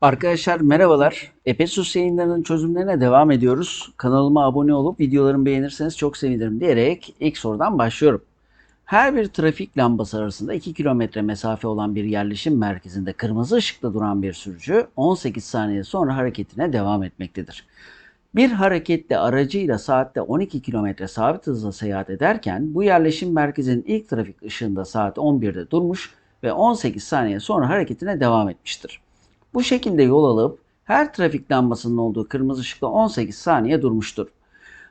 Arkadaşlar merhabalar. Epesus yayınlarının çözümlerine devam ediyoruz. Kanalıma abone olup videolarımı beğenirseniz çok sevinirim diyerek ilk sorudan başlıyorum. Her bir trafik lambası arasında 2 kilometre mesafe olan bir yerleşim merkezinde kırmızı ışıkta duran bir sürücü 18 saniye sonra hareketine devam etmektedir. Bir harekette aracıyla saatte 12 kilometre sabit hızla seyahat ederken bu yerleşim merkezinin ilk trafik ışığında saat 11'de durmuş ve 18 saniye sonra hareketine devam etmiştir. Bu şekilde yol alıp her trafik lambasının olduğu kırmızı ışıkta 18 saniye durmuştur.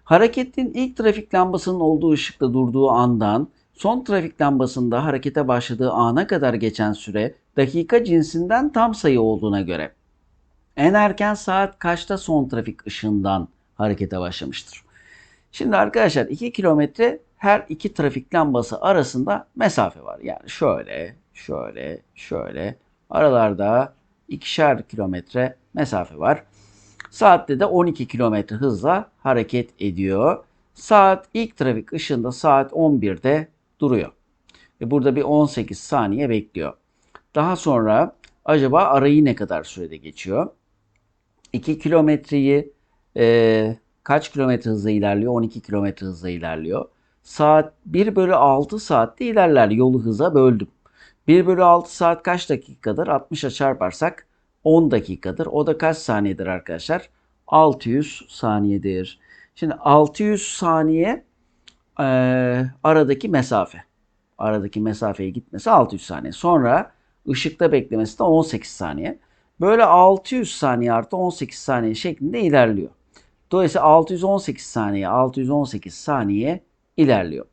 Hareketin ilk trafik lambasının olduğu ışıkta durduğu andan son trafik lambasında harekete başladığı ana kadar geçen süre dakika cinsinden tam sayı olduğuna göre en erken saat kaçta son trafik ışığından harekete başlamıştır? Şimdi arkadaşlar 2 kilometre her iki trafik lambası arasında mesafe var. Yani şöyle, şöyle, şöyle aralarda ikişer kilometre mesafe var. Saatte de 12 kilometre hızla hareket ediyor. Saat ilk trafik ışığında saat 11'de duruyor. Ve burada bir 18 saniye bekliyor. Daha sonra acaba arayı ne kadar sürede geçiyor? 2 kilometreyi e, kaç kilometre hızla ilerliyor? 12 kilometre hızla ilerliyor. Saat 1 bölü 6 saatte ilerler. Yolu hıza böldüm. 1 bölü 6 saat kaç dakikadır? 60'a çarparsak 10 dakikadır. O da kaç saniyedir arkadaşlar? 600 saniyedir. Şimdi 600 saniye e, aradaki mesafe. Aradaki mesafeye gitmesi 600 saniye. Sonra ışıkta beklemesi de 18 saniye. Böyle 600 saniye artı 18 saniye şeklinde ilerliyor. Dolayısıyla 618 saniye 618 saniye ilerliyor.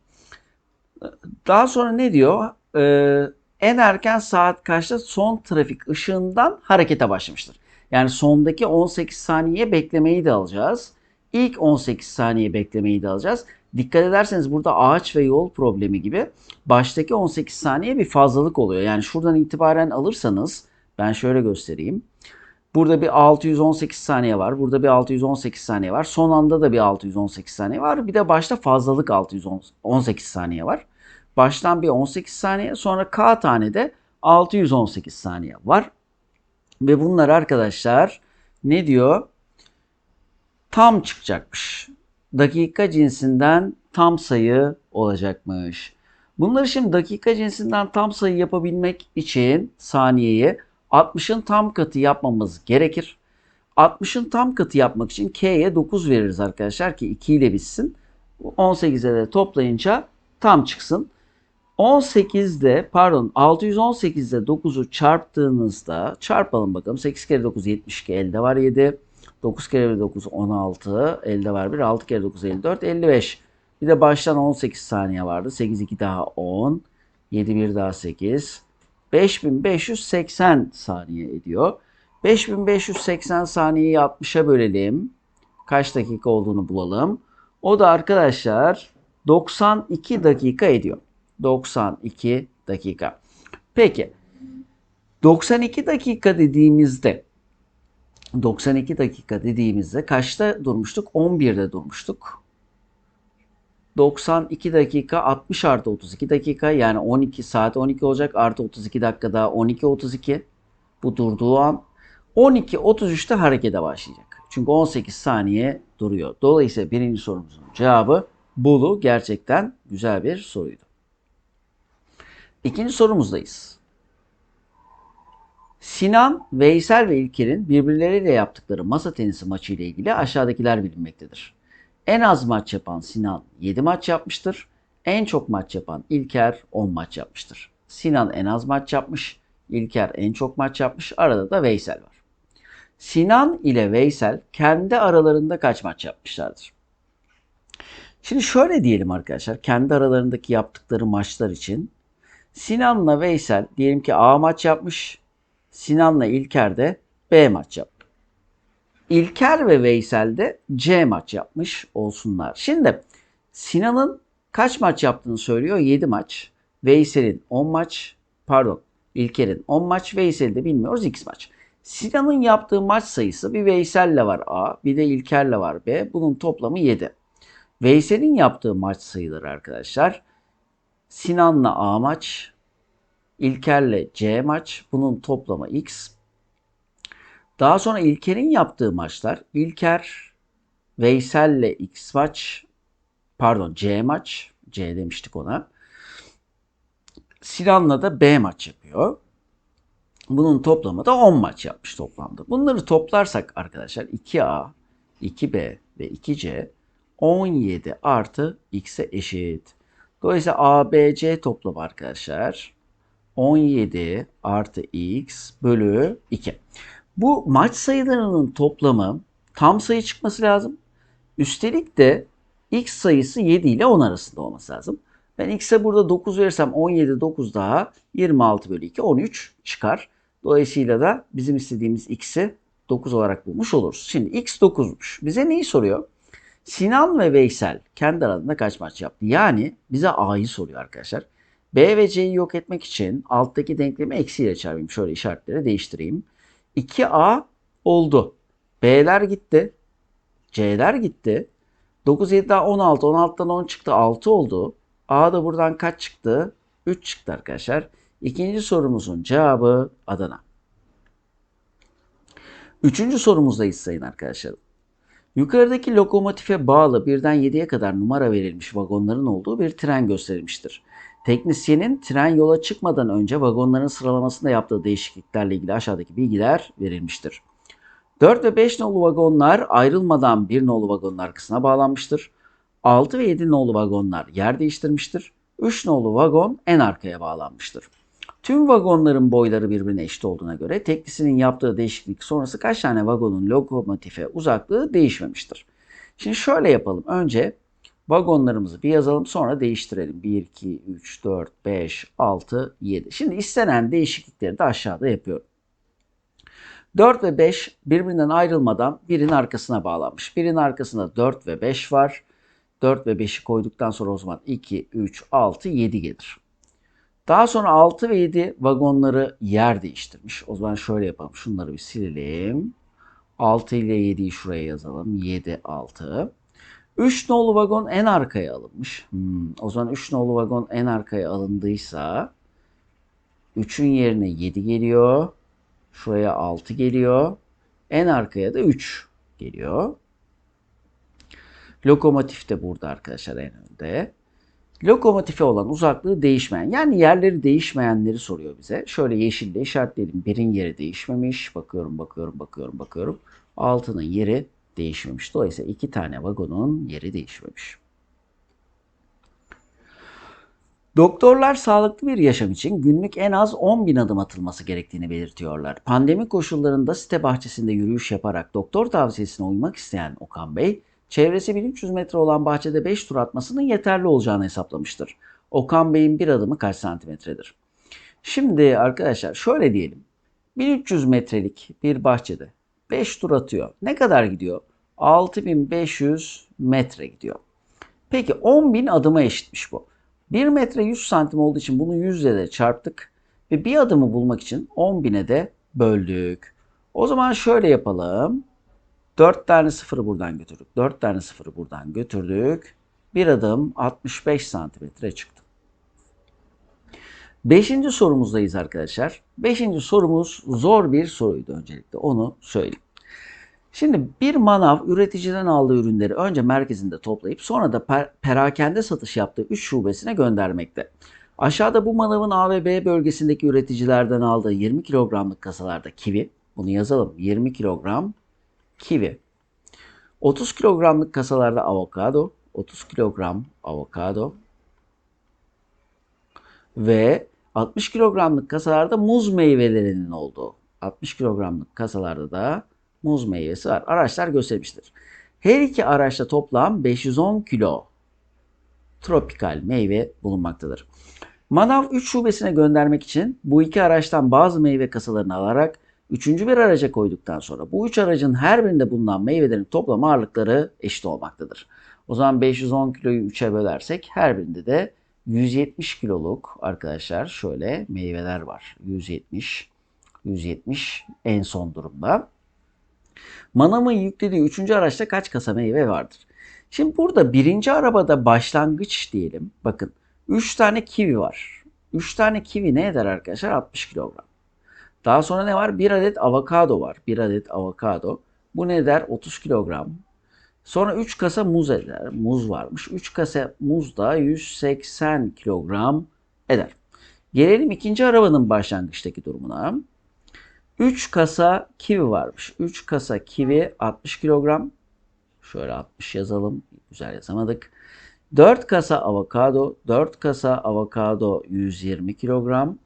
Daha sonra ne diyor? Ee, en erken saat kaçta son trafik ışığından harekete başlamıştır. Yani sondaki 18 saniye beklemeyi de alacağız. İlk 18 saniye beklemeyi de alacağız. Dikkat ederseniz burada ağaç ve yol problemi gibi baştaki 18 saniye bir fazlalık oluyor. Yani şuradan itibaren alırsanız ben şöyle göstereyim. Burada bir 618 saniye var. Burada bir 618 saniye var. Son anda da bir 618 saniye var. Bir de başta fazlalık 618 saniye var. Baştan bir 18 saniye sonra K tane de 618 saniye var. Ve bunlar arkadaşlar ne diyor? Tam çıkacakmış. Dakika cinsinden tam sayı olacakmış. Bunları şimdi dakika cinsinden tam sayı yapabilmek için saniyeyi 60'ın tam katı yapmamız gerekir. 60'ın tam katı yapmak için K'ye 9 veririz arkadaşlar ki 2 ile bitsin. 18'e de toplayınca tam çıksın. 18'de pardon 618'de 9'u çarptığınızda çarpalım bakalım. 8 kere 9 72 elde var 7. 9 kere 9 16 elde var 1. 6 kere 9 54 55. Bir de baştan 18 saniye vardı. 8 2 daha 10. 7 1 daha 8. 5580 saniye ediyor. 5580 saniyeyi 60'a bölelim. Kaç dakika olduğunu bulalım. O da arkadaşlar 92 dakika ediyor. 92 dakika. Peki 92 dakika dediğimizde 92 dakika dediğimizde kaçta durmuştuk? 11'de durmuştuk. 92 dakika 60 artı 32 dakika yani 12 saat 12 olacak artı 32 dakika daha 12 32 bu durduğu an 12 33'te harekete başlayacak. Çünkü 18 saniye duruyor. Dolayısıyla birinci sorumuzun cevabı Bulu gerçekten güzel bir soruydu. İkinci sorumuzdayız. Sinan, Veysel ve İlker'in birbirleriyle yaptıkları masa tenisi maçı ile ilgili aşağıdakiler bilinmektedir. En az maç yapan Sinan 7 maç yapmıştır. En çok maç yapan İlker 10 maç yapmıştır. Sinan en az maç yapmış, İlker en çok maç yapmış. Arada da Veysel var. Sinan ile Veysel kendi aralarında kaç maç yapmışlardır? Şimdi şöyle diyelim arkadaşlar. Kendi aralarındaki yaptıkları maçlar için Sinan'la Veysel diyelim ki A maç yapmış. Sinan'la İlker de B maç yapmış. İlker ve Veysel de C maç yapmış olsunlar. Şimdi Sinan'ın kaç maç yaptığını söylüyor? 7 maç. Veysel'in 10 maç. Pardon. İlker'in 10 maç. Veysel'i de bilmiyoruz X maç. Sinan'ın yaptığı maç sayısı bir Veysel'le var A. Bir de İlker'le var B. Bunun toplamı 7. Veysel'in yaptığı maç sayıları arkadaşlar. Sinan'la A maç. İlker'le C maç. Bunun toplamı X. Daha sonra İlker'in yaptığı maçlar İlker Veysel'le X maç pardon C maç C demiştik ona. Sinan'la da B maç yapıyor. Bunun toplamı da 10 maç yapmış toplamda. Bunları toplarsak arkadaşlar 2A, 2B ve 2C 17 artı X'e eşit. Dolayısıyla ABC toplamı arkadaşlar 17 artı X bölü 2. Bu maç sayılarının toplamı tam sayı çıkması lazım. Üstelik de X sayısı 7 ile 10 arasında olması lazım. Ben X'e burada 9 verirsem 17 9 daha 26 bölü 2 13 çıkar. Dolayısıyla da bizim istediğimiz X'i 9 olarak bulmuş oluruz. Şimdi X 9'muş. Bize neyi soruyor? Sinan ve Veysel kendi aralarında kaç maç yaptı? Yani bize A'yı soruyor arkadaşlar. B ve C'yi yok etmek için alttaki denklemi eksiyle çarpayım. Şöyle işaretleri değiştireyim. 2A oldu. B'ler gitti. C'ler gitti. 9, 7 daha 16. 16'dan 10 çıktı. 6 oldu. A da buradan kaç çıktı? 3 çıktı arkadaşlar. İkinci sorumuzun cevabı Adana. Üçüncü sorumuzdayız sayın arkadaşlarım. Yukarıdaki lokomotife bağlı birden 7'ye kadar numara verilmiş vagonların olduğu bir tren gösterilmiştir. Teknisyenin tren yola çıkmadan önce vagonların sıralamasında yaptığı değişikliklerle ilgili aşağıdaki bilgiler verilmiştir. 4 ve 5 nolu vagonlar ayrılmadan 1 nolu vagonun arkasına bağlanmıştır. 6 ve 7 nolu vagonlar yer değiştirmiştir. 3 nolu vagon en arkaya bağlanmıştır. Tüm vagonların boyları birbirine eşit olduğuna göre teklisinin yaptığı değişiklik sonrası kaç tane vagonun lokomotife uzaklığı değişmemiştir. Şimdi şöyle yapalım. Önce vagonlarımızı bir yazalım sonra değiştirelim. 1, 2, 3, 4, 5, 6, 7. Şimdi istenen değişiklikleri de aşağıda yapıyorum. 4 ve 5 birbirinden ayrılmadan birin arkasına bağlanmış. Birin arkasında 4 ve 5 var. 4 ve 5'i koyduktan sonra o zaman 2, 3, 6, 7 gelir. Daha sonra 6 ve 7 vagonları yer değiştirmiş. O zaman şöyle yapalım. Şunları bir silelim. 6 ile 7'yi şuraya yazalım. 7, 6. 3 nolu vagon en arkaya alınmış. Hmm, o zaman 3 nolu vagon en arkaya alındıysa 3'ün yerine 7 geliyor. Şuraya 6 geliyor. En arkaya da 3 geliyor. Lokomotif de burada arkadaşlar en önde. Lokomotife olan uzaklığı değişmeyen yani yerleri değişmeyenleri soruyor bize. Şöyle yeşille işaretledim. Birin yeri değişmemiş. Bakıyorum bakıyorum bakıyorum bakıyorum. Altının yeri değişmemiş. Dolayısıyla iki tane vagonun yeri değişmemiş. Doktorlar sağlıklı bir yaşam için günlük en az 10 bin adım atılması gerektiğini belirtiyorlar. Pandemi koşullarında site bahçesinde yürüyüş yaparak doktor tavsiyesine uymak isteyen Okan Bey, çevresi 1300 metre olan bahçede 5 tur atmasının yeterli olacağını hesaplamıştır. Okan Bey'in bir adımı kaç santimetredir? Şimdi arkadaşlar şöyle diyelim. 1300 metrelik bir bahçede 5 tur atıyor. Ne kadar gidiyor? 6500 metre gidiyor. Peki 10.000 adıma eşitmiş bu. 1 metre 100 santim olduğu için bunu 100 ile de çarptık. Ve bir adımı bulmak için 10.000'e de böldük. O zaman şöyle yapalım. 4 tane sıfırı buradan götürdük. 4 tane sıfırı buradan götürdük. Bir adım 65 santimetre çıktı. Beşinci sorumuzdayız arkadaşlar. Beşinci sorumuz zor bir soruydu öncelikle. Onu söyleyeyim. Şimdi bir manav üreticiden aldığı ürünleri önce merkezinde toplayıp sonra da per perakende satış yaptığı 3 şubesine göndermekte. Aşağıda bu manavın A ve B bölgesindeki üreticilerden aldığı 20 kilogramlık kasalarda kivi, bunu yazalım 20 kilogram kivi. 30 kilogramlık kasalarda avokado, 30 kilogram avokado ve 60 kilogramlık kasalarda muz meyvelerinin olduğu. 60 kilogramlık kasalarda da muz meyvesi var. Araçlar göstermiştir. Her iki araçta toplam 510 kilo tropikal meyve bulunmaktadır. Manav 3 şubesine göndermek için bu iki araçtan bazı meyve kasalarını alarak üçüncü bir araca koyduktan sonra bu üç aracın her birinde bulunan meyvelerin toplam ağırlıkları eşit olmaktadır. O zaman 510 kiloyu 3'e bölersek her birinde de 170 kiloluk arkadaşlar şöyle meyveler var. 170, 170 en son durumda. Manam'ın yüklediği üçüncü araçta kaç kasa meyve vardır? Şimdi burada birinci arabada başlangıç diyelim. Bakın 3 tane kivi var. 3 tane kivi ne eder arkadaşlar? 60 kilogram. Daha sonra ne var? Bir adet avokado var. Bir adet avokado. Bu ne eder? 30 kilogram. Sonra 3 kasa muz eder. Muz varmış. 3 kasa muz da 180 kilogram eder. Gelelim ikinci arabanın başlangıçtaki durumuna. 3 kasa kivi varmış. 3 kasa kivi 60 kilogram. Şöyle 60 yazalım. Güzel yazamadık. 4 kasa avokado. 4 kasa avokado 120 kilogram.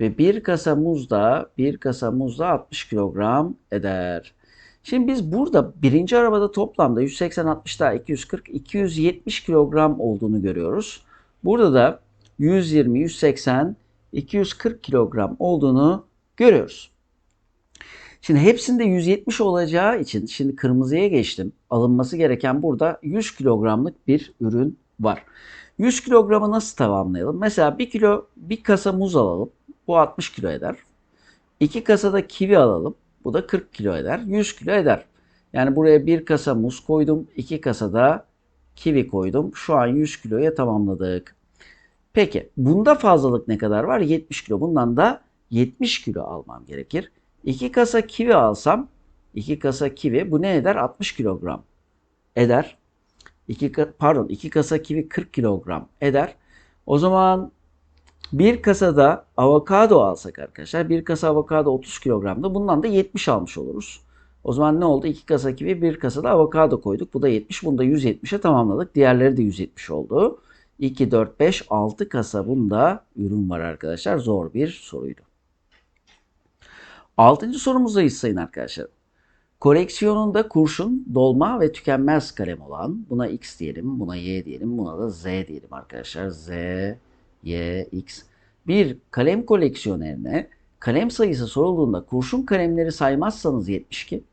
Ve 1 kasa muz da 1 kasa muz da 60 kilogram eder. Şimdi biz burada birinci arabada toplamda 180 60 daha 240 270 kilogram olduğunu görüyoruz. Burada da 120 180 240 kilogram olduğunu görüyoruz. Şimdi hepsinde 170 olacağı için şimdi kırmızıya geçtim. Alınması gereken burada 100 kilogramlık bir ürün var. 100 kilogramı nasıl tamamlayalım? Mesela 1 kilo bir kasa muz alalım. Bu 60 kilo eder. 2 kasada kivi alalım. Bu da 40 kilo eder. 100 kilo eder. Yani buraya bir kasa muz koydum. 2 kasada kivi koydum. Şu an 100 kiloya tamamladık. Peki bunda fazlalık ne kadar var? 70 kilo. Bundan da 70 kilo almam gerekir. 2 kasa kivi alsam 2 kasa kivi bu ne eder? 60 kilogram eder. 2 pardon 2 kasa kivi 40 kilogram eder. O zaman bir kasada avokado alsak arkadaşlar bir kasa avokado 30 kilogramda bundan da 70 almış oluruz. O zaman ne oldu? 2 kasa kivi bir kasada avokado koyduk. Bu da 70. Bunu da 170'e tamamladık. Diğerleri de 170 oldu. 2, 4, 5, 6 kasa bunda ürün var arkadaşlar. Zor bir soruydu. Altıncı sorumuzdayız sayın arkadaşlar. Koleksiyonunda kurşun, dolma ve tükenmez kalem olan buna X diyelim, buna Y diyelim, buna da Z diyelim arkadaşlar. Z, Y, X. Bir kalem koleksiyonerine kalem sayısı sorulduğunda kurşun kalemleri saymazsanız 72,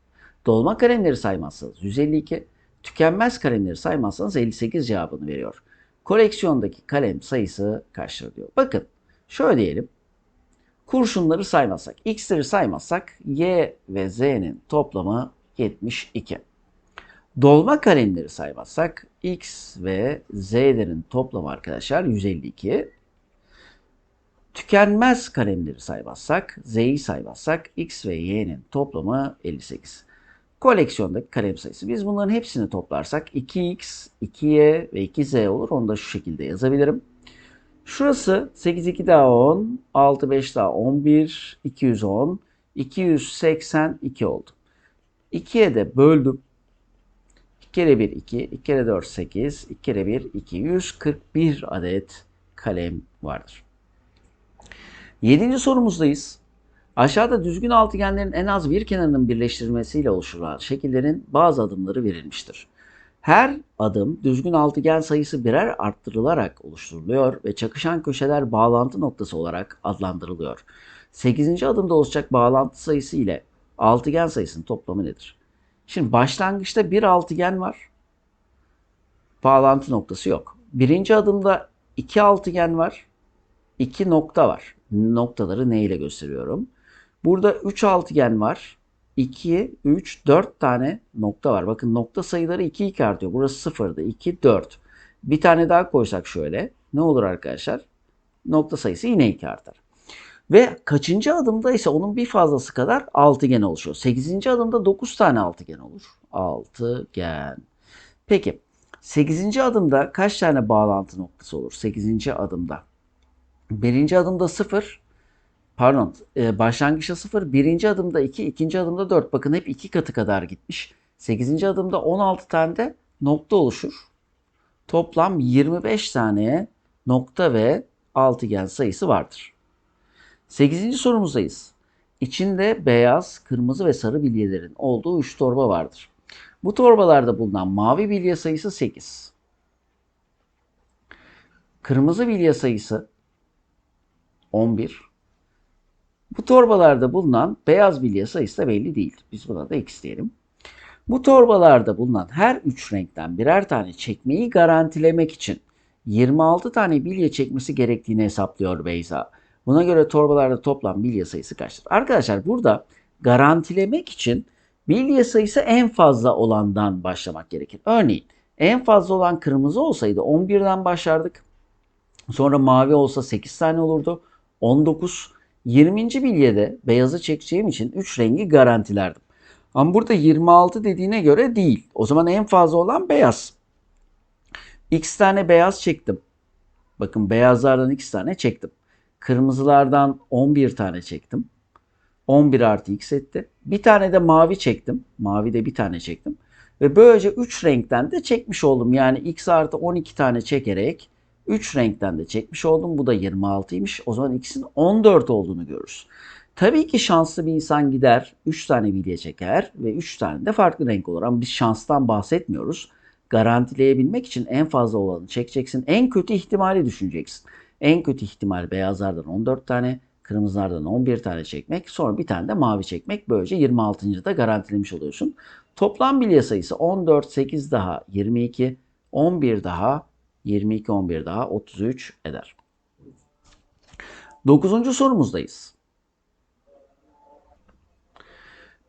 dolma kalemleri saymazsanız 152, tükenmez kalemleri saymazsanız 58 cevabını veriyor. Koleksiyondaki kalem sayısı kaçtır diyor. Bakın şöyle diyelim. Kurşunları saymazsak, X'leri saymazsak Y ve Z'nin toplamı 72. Dolma kalemleri saymazsak X ve Z'lerin toplamı arkadaşlar 152. Tükenmez kalemleri saymazsak, Z'yi saymazsak X ve Y'nin toplamı 58. Koleksiyondaki kalem sayısı. Biz bunların hepsini toplarsak 2X, 2Y ve 2Z olur. Onu da şu şekilde yazabilirim. Şurası 8 2 daha 10, 6 5 daha 11, 210, 282 oldu. 2'ye de böldüm. 2 kere 1 2, 2 kere 4 8, 2 kere 1 241 adet kalem vardır. Yedinci sorumuzdayız. Aşağıda düzgün altıgenlerin en az bir kenarının birleştirilmesiyle oluşturulan şekillerin bazı adımları verilmiştir. Her adım düzgün altıgen sayısı birer arttırılarak oluşturuluyor ve çakışan köşeler bağlantı noktası olarak adlandırılıyor. 8. adımda oluşacak bağlantı sayısı ile altıgen sayısının toplamı nedir? Şimdi başlangıçta bir altıgen var. Bağlantı noktası yok. Birinci adımda iki altıgen var. İki nokta var. Noktaları ne ile gösteriyorum? Burada 3 altıgen var. 2, 3, 4 tane nokta var. Bakın nokta sayıları 2 2 artıyor. Burası 0'dı. 2, 4. Bir tane daha koysak şöyle. Ne olur arkadaşlar? Nokta sayısı yine 2 artar. Ve kaçıncı adımda ise onun bir fazlası kadar altıgen oluşuyor. 8. adımda 9 tane altıgen olur. Altıgen. Peki 8. adımda kaç tane bağlantı noktası olur? 8. adımda. Birinci adımda 0, pardon e, başlangıçta 0, birinci adımda 2, ikinci adımda 4. Bakın hep 2 katı kadar gitmiş. 8. adımda 16 tane de nokta oluşur. Toplam 25 tane nokta ve altıgen sayısı vardır. 8. sorumuzdayız. İçinde beyaz, kırmızı ve sarı bilyelerin olduğu 3 torba vardır. Bu torbalarda bulunan mavi bilye sayısı 8. Kırmızı bilye sayısı 11. Bu torbalarda bulunan beyaz bilye sayısı da belli değil. Biz buna da x diyelim. Bu torbalarda bulunan her üç renkten birer tane çekmeyi garantilemek için 26 tane bilye çekmesi gerektiğini hesaplıyor Beyza. Buna göre torbalarda toplam bilye sayısı kaçtır? Arkadaşlar burada garantilemek için bilye sayısı en fazla olandan başlamak gerekir. Örneğin en fazla olan kırmızı olsaydı 11'den başlardık. Sonra mavi olsa 8 tane olurdu. 19, 20. bilyede beyazı çekeceğim için 3 rengi garantilerdim. Ama burada 26 dediğine göre değil. O zaman en fazla olan beyaz. X tane beyaz çektim. Bakın beyazlardan x tane çektim. Kırmızılardan 11 tane çektim. 11 artı x etti. Bir tane de mavi çektim. Mavi de bir tane çektim. Ve böylece 3 renkten de çekmiş oldum. Yani x artı 12 tane çekerek 3 renkten de çekmiş oldum. Bu da 26'ymış. O zaman x'in 14 olduğunu görürüz. Tabii ki şanslı bir insan gider 3 tane bilye çeker ve 3 tane de farklı renk olur. Ama biz şanstan bahsetmiyoruz. Garantileyebilmek için en fazla olanı çekeceksin. En kötü ihtimali düşüneceksin. En kötü ihtimal beyazlardan 14 tane, kırmızılardan 11 tane çekmek, sonra bir tane de mavi çekmek. Böylece 26. da garantilemiş oluyorsun. Toplam bilye sayısı 14, 8 daha 22, 11 daha 22, 11 daha 33 eder. Dokuzuncu sorumuzdayız.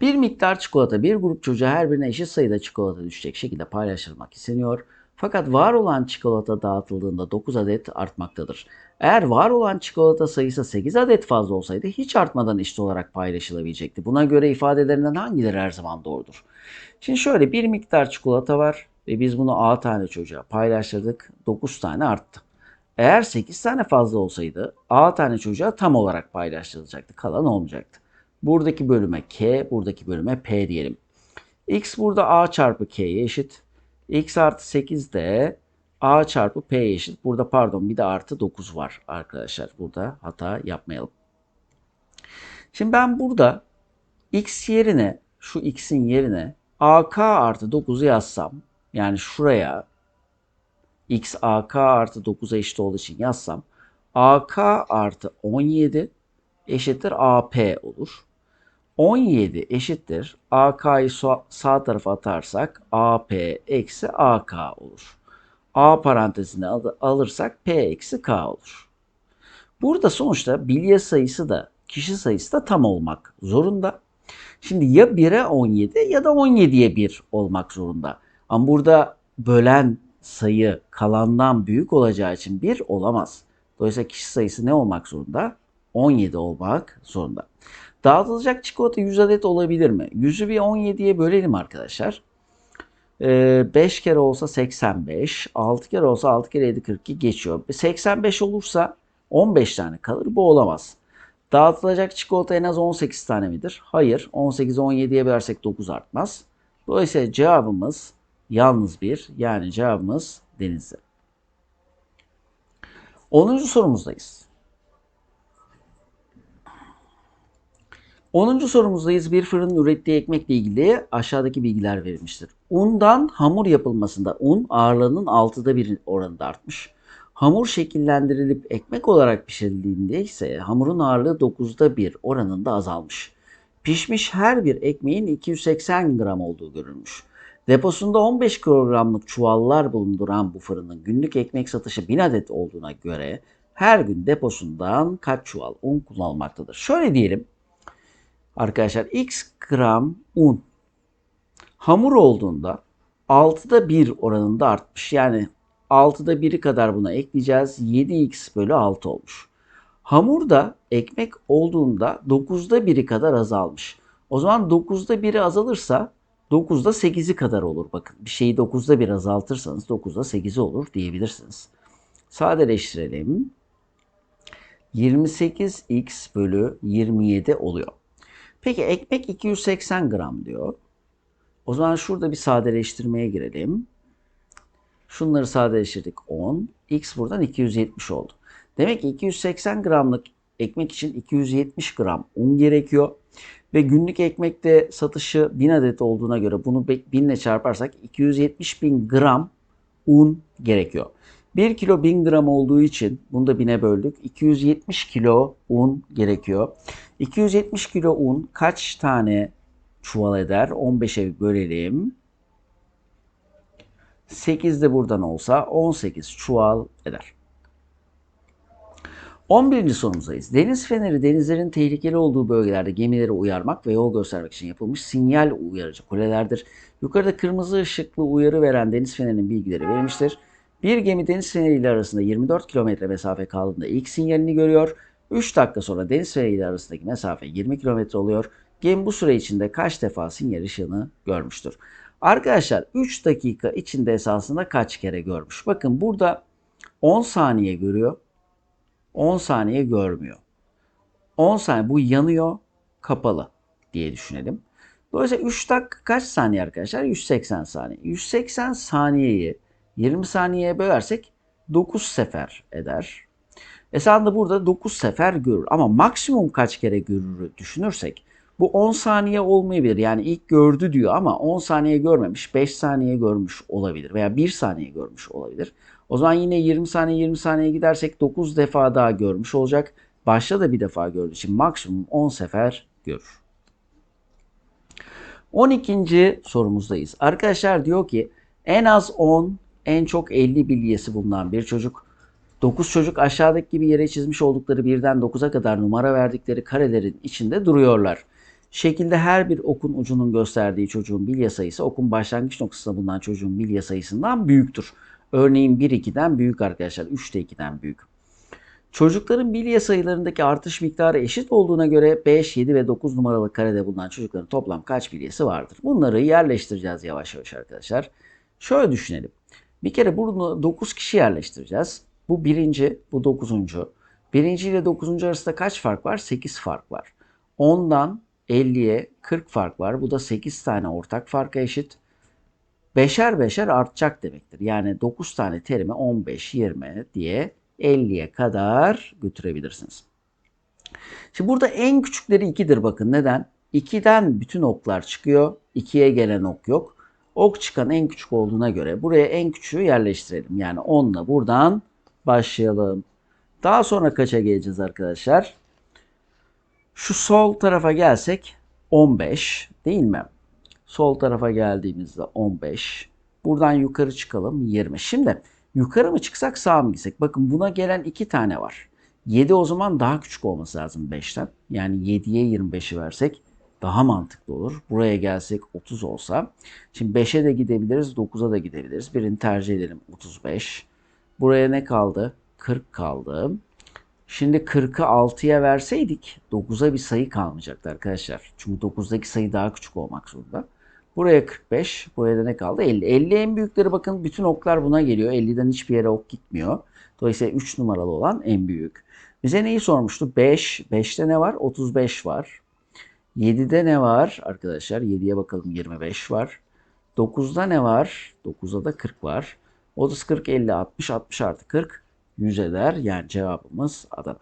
Bir miktar çikolata bir grup çocuğa her birine eşit sayıda çikolata düşecek şekilde paylaşılmak isteniyor. Fakat var olan çikolata dağıtıldığında 9 adet artmaktadır. Eğer var olan çikolata sayısı 8 adet fazla olsaydı hiç artmadan eşit olarak paylaşılabilecekti. Buna göre ifadelerinden hangileri her zaman doğrudur? Şimdi şöyle bir miktar çikolata var ve biz bunu A tane çocuğa paylaştırdık. 9 tane arttı. Eğer 8 tane fazla olsaydı A tane çocuğa tam olarak paylaştırılacaktı. Kalan olmayacaktı. Buradaki bölüme K, buradaki bölüme P diyelim. X burada A çarpı K'ye eşit. X artı 8 de A çarpı P'ye eşit. Burada pardon bir de artı 9 var arkadaşlar. Burada hata yapmayalım. Şimdi ben burada X yerine şu X'in yerine AK artı 9'u yazsam yani şuraya X AK artı 9'a eşit olduğu için yazsam AK artı 17 eşittir AP olur. 17 eşittir. AK'yı sağ tarafa atarsak AP eksi AK olur. A parantezine alırsak P eksi K olur. Burada sonuçta bilye sayısı da kişi sayısı da tam olmak zorunda. Şimdi ya 1'e 17 ya da 17'ye 1 olmak zorunda. Ama burada bölen sayı kalandan büyük olacağı için 1 olamaz. Dolayısıyla kişi sayısı ne olmak zorunda? 17 olmak zorunda. Dağıtılacak çikolata 100 adet olabilir mi? 100'ü bir 17'ye bölelim arkadaşlar. 5 ee, kere olsa 85, 6 kere olsa 6 kere 7 42 geçiyor. 85 olursa 15 tane kalır. Bu olamaz. Dağıtılacak çikolata en az 18 tane midir? Hayır. 18'i 17'ye bölersek 9 artmaz. Dolayısıyla cevabımız yalnız bir. Yani cevabımız denizli. 10. sorumuzdayız. 10. sorumuzdayız. Bir fırının ürettiği ekmekle ilgili aşağıdaki bilgiler verilmiştir. Undan hamur yapılmasında un ağırlığının 6'da 1 oranında artmış. Hamur şekillendirilip ekmek olarak pişirildiğinde ise hamurun ağırlığı 9'da 1 oranında azalmış. Pişmiş her bir ekmeğin 280 gram olduğu görülmüş. Deposunda 15 kilogramlık çuvallar bulunduran bu fırının günlük ekmek satışı 1000 adet olduğuna göre her gün deposundan kaç çuval un kullanılmaktadır? Şöyle diyelim. Arkadaşlar x gram un hamur olduğunda 6'da 1 oranında artmış. Yani 6'da 1'i kadar buna ekleyeceğiz. 7x bölü 6 olmuş. Hamurda ekmek olduğunda 9'da 1'i kadar azalmış. O zaman 9'da 1'i azalırsa 9'da 8'i kadar olur. Bakın bir şeyi 9'da 1 azaltırsanız 9'da 8'i olur diyebilirsiniz. Sadeleştirelim. 28x bölü 27 oluyor. Peki ekmek 280 gram diyor. O zaman şurada bir sadeleştirmeye girelim. Şunları sadeleştirdik 10. X buradan 270 oldu. Demek ki 280 gramlık ekmek için 270 gram un gerekiyor. Ve günlük ekmekte satışı 1000 adet olduğuna göre bunu 1000 ile çarparsak 270 bin gram un gerekiyor. 1 kilo 1000 gram olduğu için bunu da 1000'e böldük. 270 kilo un gerekiyor. 270 kilo un kaç tane çuval eder? 15'e bölelim. 8 de buradan olsa 18 çuval eder. 11. sorumuzdayız. Deniz feneri denizlerin tehlikeli olduğu bölgelerde gemileri uyarmak ve yol göstermek için yapılmış sinyal uyarıcı kulelerdir. Yukarıda kırmızı ışıklı uyarı veren deniz fenerinin bilgileri verilmiştir. Bir gemi deniz feneri ile arasında 24 kilometre mesafe kaldığında ilk sinyalini görüyor. 3 dakika sonra deniz feneriyle arasındaki mesafe 20 kilometre oluyor. Gemi bu süre içinde kaç defa sinyal ışığını görmüştür? Arkadaşlar 3 dakika içinde esasında kaç kere görmüş? Bakın burada 10 saniye görüyor. 10 saniye görmüyor. 10 saniye bu yanıyor kapalı diye düşünelim. Dolayısıyla 3 dakika kaç saniye arkadaşlar? 180 saniye. 180 saniyeyi 20 saniyeye bölersek 9 sefer eder. Esasında burada 9 sefer görür ama maksimum kaç kere görür düşünürsek bu 10 saniye olmayabilir. Yani ilk gördü diyor ama 10 saniye görmemiş, 5 saniye görmüş olabilir veya 1 saniye görmüş olabilir. O zaman yine 20 saniye 20 saniye gidersek 9 defa daha görmüş olacak. Başta da bir defa gördüğü için maksimum 10 sefer görür. 12. sorumuzdayız. Arkadaşlar diyor ki en az 10, en çok 50 bilyesi bulunan bir çocuk 9 çocuk aşağıdaki gibi yere çizmiş oldukları birden 9'a kadar numara verdikleri karelerin içinde duruyorlar. Şekilde her bir okun ucunun gösterdiği çocuğun bilye sayısı okun başlangıç noktasında bulunan çocuğun bilye sayısından büyüktür. Örneğin 1 2'den büyük arkadaşlar. 3 de 2'den büyük. Çocukların bilye sayılarındaki artış miktarı eşit olduğuna göre 5, 7 ve 9 numaralı karede bulunan çocukların toplam kaç bilyesi vardır? Bunları yerleştireceğiz yavaş yavaş arkadaşlar. Şöyle düşünelim. Bir kere bunu 9 kişi yerleştireceğiz. Bu birinci, bu dokuzuncu. Birinci ile dokuzuncu arasında kaç fark var? 8 fark var. 10'dan 50'ye 40 fark var. Bu da 8 tane ortak farka eşit. Beşer beşer artacak demektir. Yani 9 tane terimi 15, 20 diye 50'ye kadar götürebilirsiniz. Şimdi burada en küçükleri 2'dir bakın. Neden? 2'den bütün oklar çıkıyor. 2'ye gelen ok yok. Ok çıkan en küçük olduğuna göre buraya en küçüğü yerleştirelim. Yani 10'la buradan başlayalım. Daha sonra kaça geleceğiz arkadaşlar? Şu sol tarafa gelsek 15 değil mi? Sol tarafa geldiğimizde 15. Buradan yukarı çıkalım 20. Şimdi yukarı mı çıksak sağa mı gitsek? Bakın buna gelen iki tane var. 7 o zaman daha küçük olması lazım 5'ten. Yani 7'ye 25'i versek daha mantıklı olur. Buraya gelsek 30 olsa. Şimdi 5'e de gidebiliriz, 9'a da gidebiliriz. Birini tercih edelim 35. Buraya ne kaldı? 40 kaldı. Şimdi 40'ı 6'ya verseydik 9'a bir sayı kalmayacaktı arkadaşlar. Çünkü 9'daki sayı daha küçük olmak zorunda. Buraya 45, buraya da ne kaldı? 50. 50 en büyükleri bakın bütün oklar buna geliyor. 50'den hiçbir yere ok gitmiyor. Dolayısıyla 3 numaralı olan en büyük. Bize neyi sormuştu? 5. 5'te ne var? 35 var. 7'de ne var arkadaşlar? 7'ye bakalım 25 var. 9'da ne var? 9'da da 40 var. 30, 40, 50, 60, 60 artı 40 100 eder. Yani cevabımız Adana.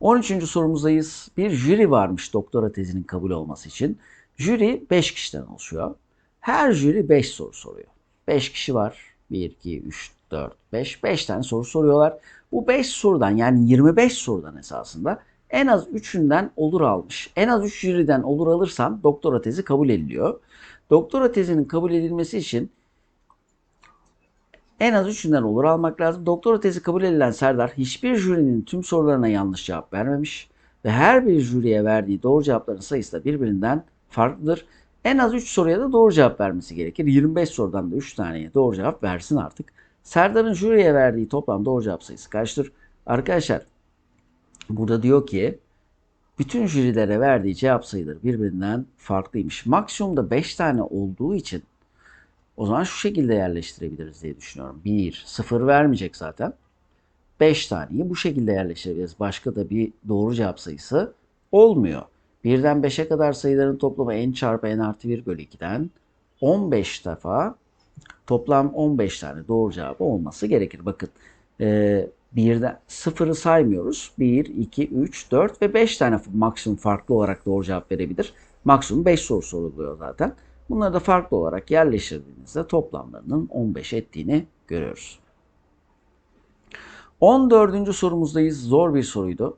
13. sorumuzdayız. Bir jüri varmış doktora tezinin kabul olması için. Jüri 5 kişiden oluşuyor. Her jüri 5 soru soruyor. 5 kişi var. 1, 2, 3, 4, 5. 5 tane soru soruyorlar. Bu 5 sorudan yani 25 sorudan esasında en az 3'ünden olur almış. En az 3 jüriden olur alırsan doktora tezi kabul ediliyor. Doktora tezinin kabul edilmesi için en az üçünden olur almak lazım. Doktora tezi kabul edilen Serdar hiçbir jürinin tüm sorularına yanlış cevap vermemiş ve her bir jüriye verdiği doğru cevapların sayısı da birbirinden farklıdır. En az 3 soruya da doğru cevap vermesi gerekir. 25 sorudan da 3 taneye doğru cevap versin artık. Serdar'ın jüriye verdiği toplam doğru cevap sayısı kaçtır? Arkadaşlar burada diyor ki bütün jürilere verdiği cevap sayıları birbirinden farklıymış. Maksimumda 5 tane olduğu için o zaman şu şekilde yerleştirebiliriz diye düşünüyorum. 1, 0 vermeyecek zaten. 5 taneyi bu şekilde yerleştirebiliriz. Başka da bir doğru cevap sayısı olmuyor. 1'den 5'e kadar sayıların toplamı n çarpı n artı 1 bölü 2'den 15 defa toplam 15 tane doğru cevabı olması gerekir. Bakın e, birden sıfırı saymıyoruz. 1, 2, 3, 4 ve 5 tane maksimum farklı olarak doğru cevap verebilir. Maksimum 5 soru soruluyor zaten. Bunları da farklı olarak yerleştirdiğinizde toplamlarının 15 ettiğini görüyoruz. 14. sorumuzdayız. Zor bir soruydu.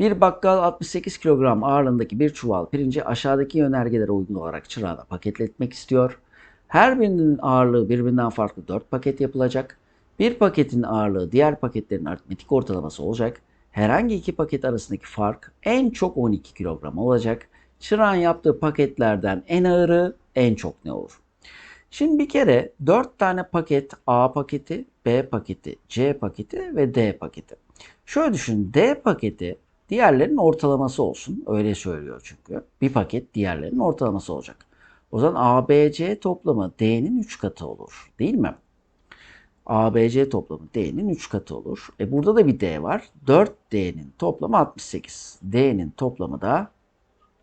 Bir bakkal 68 kilogram ağırlığındaki bir çuval pirinci aşağıdaki yönergelere uygun olarak çırağına paketletmek istiyor. Her birinin ağırlığı birbirinden farklı 4 paket yapılacak. Bir paketin ağırlığı diğer paketlerin aritmetik ortalaması olacak. Herhangi iki paket arasındaki fark en çok 12 kilogram olacak. Çırağın yaptığı paketlerden en ağırı en çok ne olur? Şimdi bir kere 4 tane paket A paketi, B paketi, C paketi ve D paketi. Şöyle düşün. D paketi diğerlerinin ortalaması olsun. Öyle söylüyor çünkü. Bir paket diğerlerinin ortalaması olacak. O zaman ABC toplamı D'nin 3 katı olur. Değil mi? ABC toplamı D'nin 3 katı olur. E burada da bir D var. 4D'nin toplamı 68. D'nin toplamı da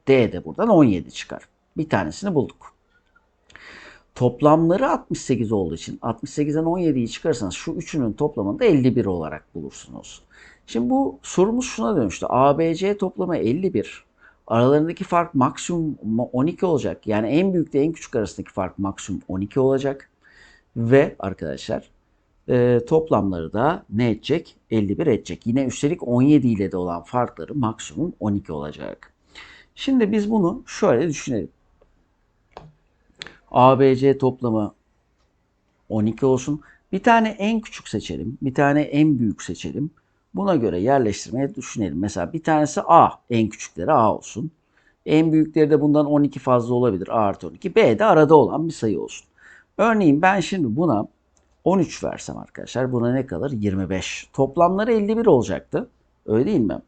D de buradan 17 çıkar. Bir tanesini bulduk. Toplamları 68 olduğu için 68'den 17'yi çıkarsanız şu üçünün toplamını da 51 olarak bulursunuz. Şimdi bu sorumuz şuna dönüştü. ABC toplamı 51. Aralarındaki fark maksimum 12 olacak. Yani en büyükle en küçük arasındaki fark maksimum 12 olacak. Ve arkadaşlar e, toplamları da ne edecek? 51 edecek. Yine üstelik 17 ile de olan farkları maksimum 12 olacak. Şimdi biz bunu şöyle düşünelim. ABC toplamı 12 olsun. Bir tane en küçük seçelim. Bir tane en büyük seçelim. Buna göre yerleştirmeyi düşünelim. Mesela bir tanesi A. En küçükleri A olsun. En büyükleri de bundan 12 fazla olabilir. A artı 12. B de arada olan bir sayı olsun. Örneğin ben şimdi buna 13 versem arkadaşlar buna ne kalır? 25. Toplamları 51 olacaktı. Öyle değil mi?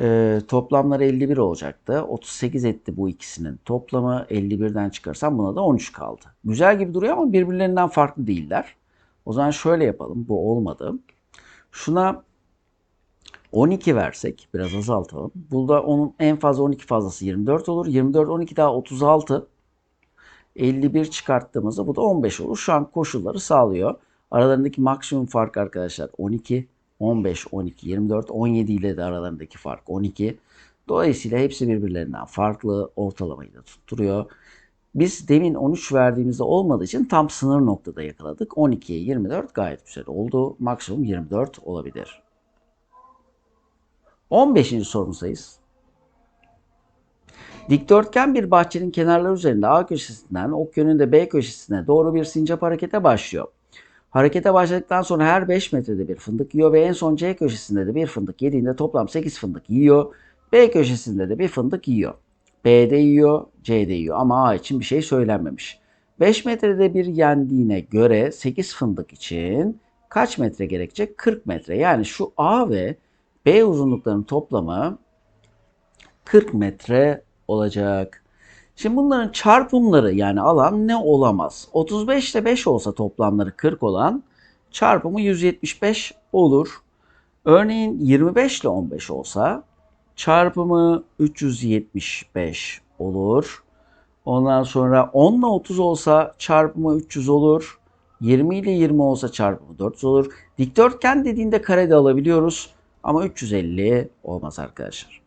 Ee, toplamları 51 olacaktı. 38 etti bu ikisinin. Toplamı 51'den çıkarsam buna da 13 kaldı. Güzel gibi duruyor ama birbirlerinden farklı değiller. O zaman şöyle yapalım. Bu olmadı. Şuna 12 versek biraz azaltalım. Burada onun en fazla 12 fazlası 24 olur. 24 12 daha 36. 51 çıkarttığımızda bu da 15 olur. Şu an koşulları sağlıyor. Aralarındaki maksimum fark arkadaşlar 12, 15, 12, 24, 17 ile de aralarındaki fark 12. Dolayısıyla hepsi birbirlerinden farklı. Ortalamayı da tutturuyor. Biz demin 13 verdiğimizde olmadığı için tam sınır noktada yakaladık. 12'ye 24 gayet güzel oldu. Maksimum 24 olabilir. 15. sorumuzdayız. Dikdörtgen bir bahçenin kenarları üzerinde A köşesinden ok yönünde B köşesine doğru bir sincap harekete başlıyor. Harekete başladıktan sonra her 5 metrede bir fındık yiyor ve en son C köşesinde de bir fındık yediğinde toplam 8 fındık yiyor. B köşesinde de bir fındık yiyor. B'de yiyor, C'de yiyor ama A için bir şey söylenmemiş. 5 metrede bir yendiğine göre 8 fındık için kaç metre gerekecek? 40 metre. Yani şu A ve B uzunluklarının toplamı 40 metre olacak. Şimdi bunların çarpımları yani alan ne olamaz? 35 ile 5 olsa toplamları 40 olan çarpımı 175 olur. Örneğin 25 ile 15 olsa çarpımı 375 olur. Ondan sonra 10 ile 30 olsa çarpımı 300 olur. 20 ile 20 olsa çarpımı 400 olur. Dikdörtgen dediğinde kare de alabiliyoruz. Ama 350 olmaz arkadaşlar.